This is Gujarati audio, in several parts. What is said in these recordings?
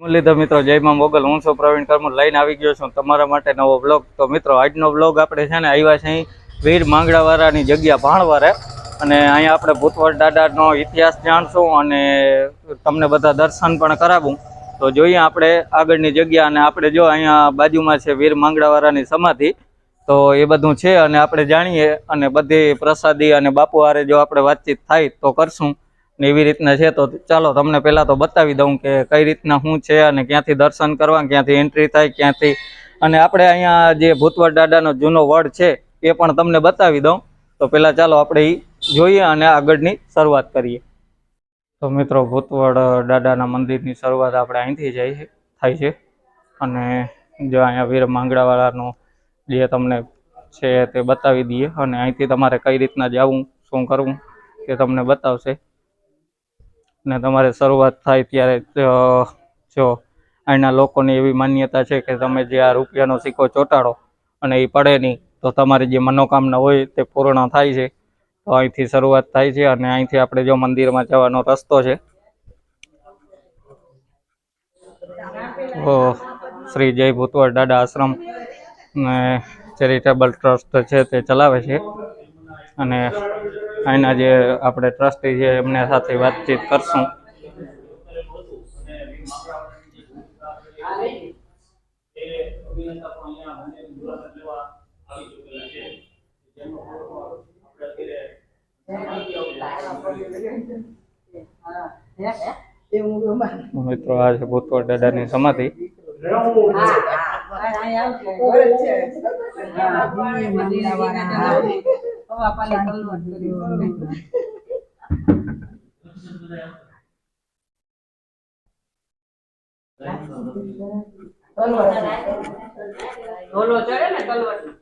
મુરલીધર મિત્રો, જય માં મોગલ. હું છું પ્રવીણ કરમુર લઈને આવી ગયો છું તમારા માટે નવો બ્લોગ તો મિત્રો, આજનો બ્લોગ આપણે છે ને આવ્યા છે અહીં વીર માંગડાવાળાની જગ્યા ભાણવારે. અને અહીંયા આપણે ભૂતવડ દાદાનો ઇતિહાસ જાણશું અને તમને બધા દર્શન પણ કરાવું. તો જોઈએ આપણે આગળની જગ્યા અને આપણે જો અહીંયા બાજુમાં છે વીર માંગડાવાળાની સમાધિ. તો એ બધું છે અને આપણે જાણીએ અને બધી પ્રસાદી અને બાપુ હારે જો આપણે વાતચીત થાય તો કરશું. ને એવી રીતના છે, તો ચાલો તમને પહેલાં તો બતાવી દઉં કે કઈ રીતના શું છે અને ક્યાંથી દર્શન કરવા, ક્યાંથી એન્ટ્રી થાય, ક્યાંથી. અને આપણે અહીંયા જે ભૂતવડ દાદાનો જૂનો વડ છે, એ પણ તમને બતાવી દઉં. તો પહેલાં ચાલો આપણે એ જોઈએ અને આગળની શરૂઆત કરીએ. તો મિત્રો ભૂતવડ દાદાના મંદિરની શરૂઆત આપણે અહીંથી જાય થાય છે. અને જો અહીંયા વીર માંગડાવાળાનું જે તમને છે, તે બતાવી દઈએ. અને અહીંથી તમારે કઈ રીતના જવું, શું કરવું, તે તમને બતાવશે. ને તમારે શરૂઆત થાય ત્યારે જો અહીંના લોકોની એવી માન્યતા છે કે તમે જે આ રૂપિયાનો સિક્કો ચોંટાડો અને એ પડે નહીં, તો તમારી જે મનોકામના હોય તે પૂર્ણ થાય છે. તો અહીંથી શરૂઆત થાય છે અને અહીંથી આપણે જો મંદિરમાં જવાનો રસ્તો છે. શ્રી જય ભૂતવડ દાદા આશ્રમ ને ચેરિટેબલ ટ્રસ્ટ છે તે ચલાવે છે. અને અહીંના જે આપણે ટ્રસ્ટી છે એમને સાથે વાતચીત કરશું. મિત્રો આ છે ભૂતવડ દાદાની સમાધિ.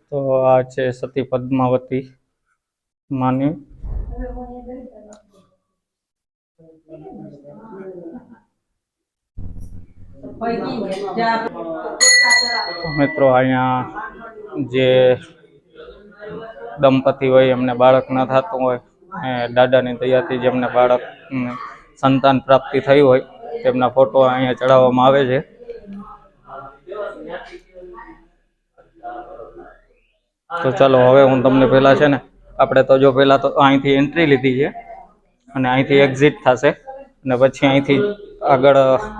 તો આ છે સતી પદ્માવતી માની. તો મિત્રો અહીંયા જે દંપતી હોય, એમને બાળક ન થતું હોય દાદાની દયાથી જેમને બાળક સંતાન પ્રાપ્તિ થઈ હોય, તેમના ફોટો અહીંયા ચડાવવામાં આવે છે. તો ચાલો, હવે હું તમને પહેલા છે ને, આપણે તો જો પહેલા તો અહીંથી એન્ટ્રી લીધી છે, અને અહીંથી એક્ઝિટ થશે, અને પછી અહીંથી આગળ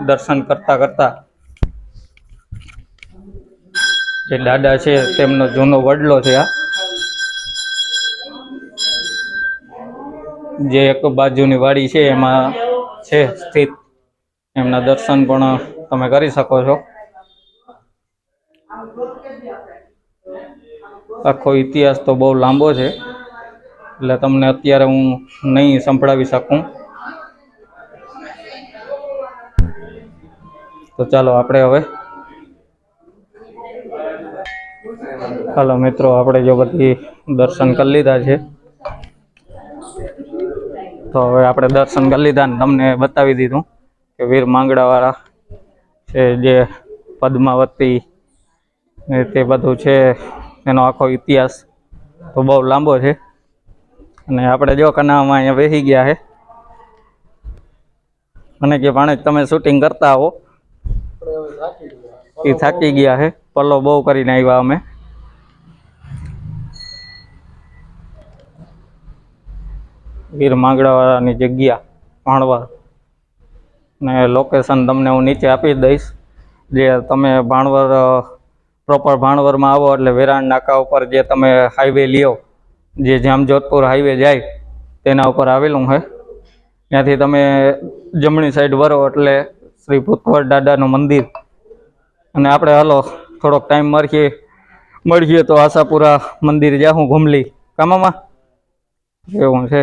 દર્શન કરતા કરતા જે દાદા છે, તેમનો જૂનો વડલો છે આ જે એક બાજુની વાડી છે, એમાં છે સ્થિત. એમના દર્શન પણ તમે કરી શકો છો. આખો ઇતિહાસ તો બહુ લાંબો છે, એટલે તમને અત્યારે હું નહીં સંભળાવી શકું. તો ચાલો આપણે હવે. ચાલો મિત્રો, આપણે જો બધી દર્શન કરી લીધા છે. તો હવે આપણે દર્શન કરી લીધા તમને બતાવી દીધું કે વીર માંગડાવાળા છે જે પદ્માવતી ને તે બધું છે, એનો આખો ઇતિહાસ તો બહુ લાંબો છે. અને આપણે જો કનામાં અહીંયા બેસી ગયા છે. મને કે ભાણે તમે શૂટિંગ કરતા હો એ થાકી ગયા છે. પલ્લો બહુ કરીને આવ્યા અમે. વીર માંગડાવાળાની જગ્યા ભાણવા ને લોકેશન તમને હું નીચે આપી દઈશ. જે તમે ભાણવર પ્રોપર ભાણવરમાં આવો એટલે વેરાણ નાકા ઉપર જે તમે હાઈવે લ્યો, જે જામજોધપુર હાઈવે જાય, તેના ઉપર આવેલું છે. ત્યાંથી તમે જમણી સાઈડ વરો એટલે શ્રી ભૂતવર દાદાનું મંદિર. અને આપણે હાલો થોડોક ટાઈમ મળીએ મળીએ તો આશાપુરા મંદિર જાઉં ઘૂમલી. કામામાં એવું છે.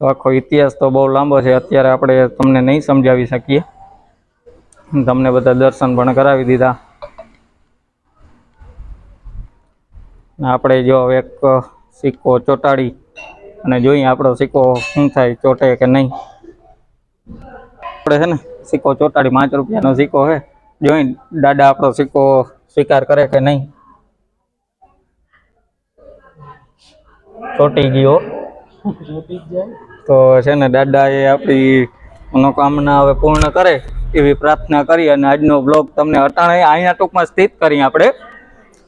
આખો ઇતિહાસ તો બહુ લાંબો છે, અત્યારે આપણે તમને નહીં સમજાવી શકીએ. તમને બધા દર્શન પણ કરાવી દીધા. આપણે જો એક સિક્કો ચોંટાડી અને જોઈએ આપણો સિક્કો શું થાય, ચોટે કે નહીં. આપણે છે ને સિક્કો ચોટાડી, પાંચ રૂપિયાનો સિક્કો છે. જોઈ દાદા આપણો સિક્કો સ્વીકાર કરે કે નહીં. ચોટી ગયો. તો છે ને દાદા એ આપણી મનોકામના હવે પૂર્ણ કરે એવી પ્રાર્થના કરી અને આજનો બ્લોગ તમને અટાણે અહીંયા ટૂંકમાં સ્થિત કરી આપણે.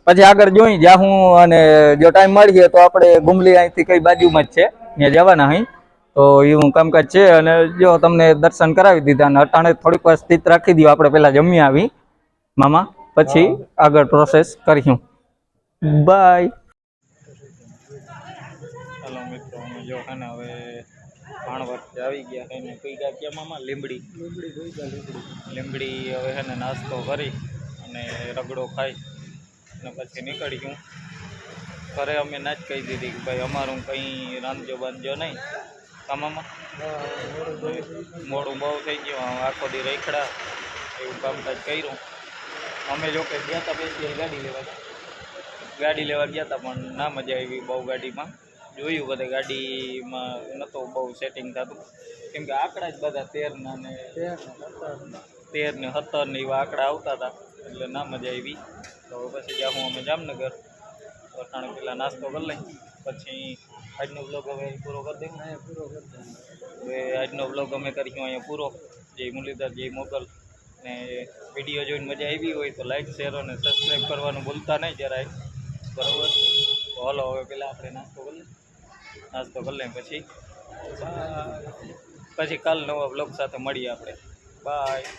પછી આગળ જોઈ જ્યાં હું અને જો ટાઈમ મળીએ તો આપણે ગુમલી અહીંથી કઈ બાજુમાં જ છે. ત્યાં જવાના અહીં. તો એવું કામકાજ છે અને જો તમને દર્શન કરાવી દીધા અને અટાણે થોડીક વાર સ્થિત રાખી દઉં આપણે પહેલાં જમી આવી. મામા પછી આગળ પ્રોસેસ કરીશું. બાય હાલો મિત્રો અમે જો ખાને હવે હવે વર્ષે આવી ગયા એને કઈ ગયા ક્યાં મામા લીમડી લીમડી હવે છે ને નાસ્તો કરી અને રગડો ખાઈ અને પછી નીકળી ગયું ઘરે અમે ના જ કહી દીધી કે ભાઈ અમારું કંઈ રાંધજો બાંધજો નહીં. કામામાં? મોડું બહુ થઈ ગયું. આખો દી રેખડા એવું કામકાજ કર્યું. અમે જો કે ગયા હતા બેસી ગાડી લેવા. ગાડી લેવા ગયા હતા પણ ના મજા આવી બહુ ગાડીમાં. જોયું બધે ગાડીમાં નહોતું બહુ સેટિંગ થતું. કેમ કે આંકડા જ બધા તેરના ને તેર ને સત્તર ને એવા આંકડા આવતા હતા એટલે ના મજા આવી. તો પછી જાઉં અમે જામનગર અટાણે પેલા નાસ્તો કરી લઈ પછી આજનો બ્લોગ હવે અહીં પૂરો કરી દઈએ. પૂરો કરી હવે આજનો બ્લોગ અમે કરીશું અહીંયા પૂરો. જય મુરલીધર જય મોગલ. ને વીડિયો જોઈને મજા આવી હોય તો લાઈક શેર અને સબસ્ક્રાઈબ કરવાનું ભૂલતા નહીં જરાય. બરાબર? તો હાલો હવે પેલા આપણે નાસ્તો કરી લઈએ. નાસ્તો કરી લઈએ પછી. પછી કાલ નવા બ્લોગ સાથે મળીએ આપણે. બાય